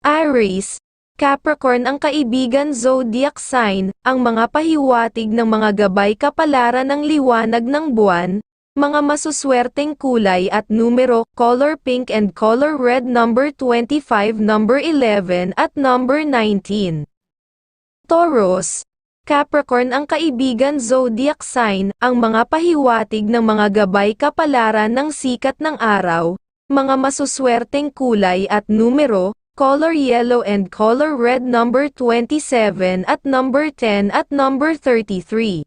Aries, Capricorn ang kaibigan zodiac sign, ang mga pahiwatig ng mga gabay kapalaran ng liwanag ng buwan, mga masuswerteng kulay at numero, color pink and color red number 25, number 11 at number 19. Taurus, Capricorn ang kaibigan zodiac sign, ang mga pahiwatig ng mga gabay kapalaran ng sikat ng araw, mga masuswerteng kulay at numero, color yellow and color red number 27 at number 10 at number 33.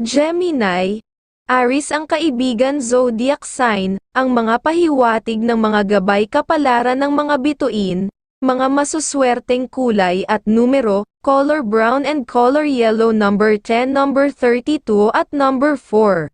Gemini, Aris ang kaibigan zodiac sign, ang mga pahiwatig ng mga gabay kapalaran ng mga bituin, mga masuswerteng kulay at numero, color brown and color yellow number 10 number 32 at number 4.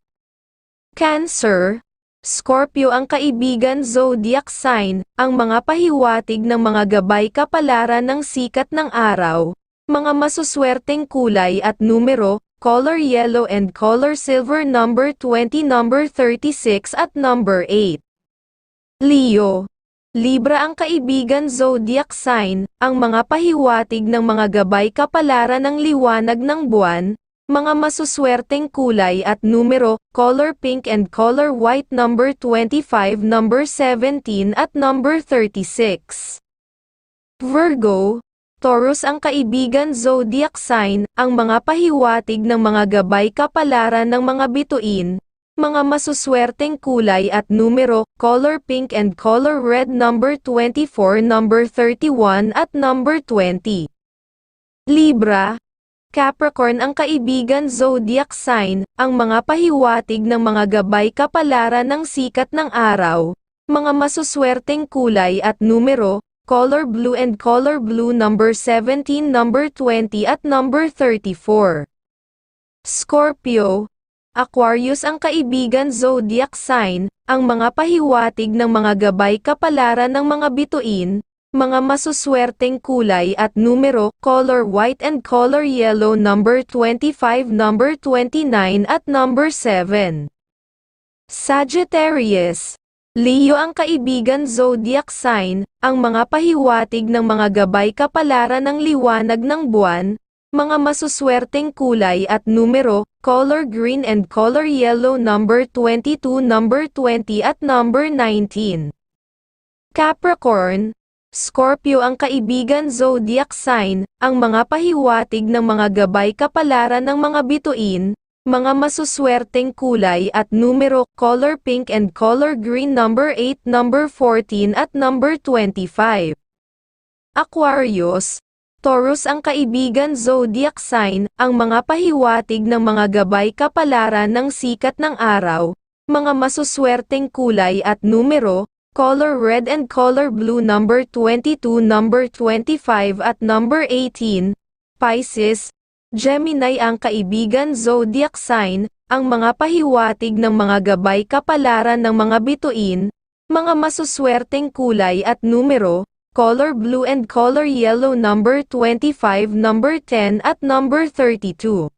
Cancer, Scorpio ang kaibigan zodiac sign, ang mga pahiwatig ng mga gabay kapalaran ng sikat ng araw, mga masuswerteng kulay at numero, color yellow and color silver number 20 number 36 at number 8. Leo, Libra ang kaibigan zodiac sign, ang mga pahiwatig ng mga gabay kapalaran ng liwanag ng buwan, mga masuswerteng kulay at numero, color pink and color white number 25, number 17 at number 36. Virgo, Taurus ang kaibigan zodiac sign, ang mga pahiwatig ng mga gabay kapalaran ng mga bituin, mga masuswerteng kulay at numero, color pink and color red number 24, number 31 at number 20. Libra, Capricorn ang kaibigan zodiac sign, ang mga pahiwatig ng mga gabay kapalaran ng sikat ng araw, mga masuswerteng kulay at numero, color blue and color blue number 17 number 20 at number 34. Scorpio, Aquarius ang kaibigan zodiac sign, ang mga pahiwatig ng mga gabay kapalaran ng mga bituin, mga masuswerteng kulay at numero, color white and color yellow number 25, number 29 at number 7. Sagittarius, Leo ang kaibigan zodiac sign, ang mga pahiwatig ng mga gabay kapalaran ng liwanag ng buwan, mga masuswerteng kulay at numero, color green and color yellow number 22, number 20 at number 19. Capricorn, Scorpio ang kaibigan zodiac sign, ang mga pahiwatig ng mga gabay kapalaran ng mga bituin, mga masuswerteng kulay at numero, color pink and color green number 8, number 14 at number 25. Aquarius, Taurus ang kaibigan zodiac sign, ang mga pahiwatig ng mga gabay kapalaran ng sikat ng araw, mga masuswerteng kulay at numero, color red and color blue number 22, number 25 at number 18. Pisces, Gemini ang kaibigan zodiac sign, ang mga pahiwatig ng mga gabay kapalaran ng mga bituin, mga masuswerteng kulay at numero, color blue and color yellow number 25, number 10 at number 32.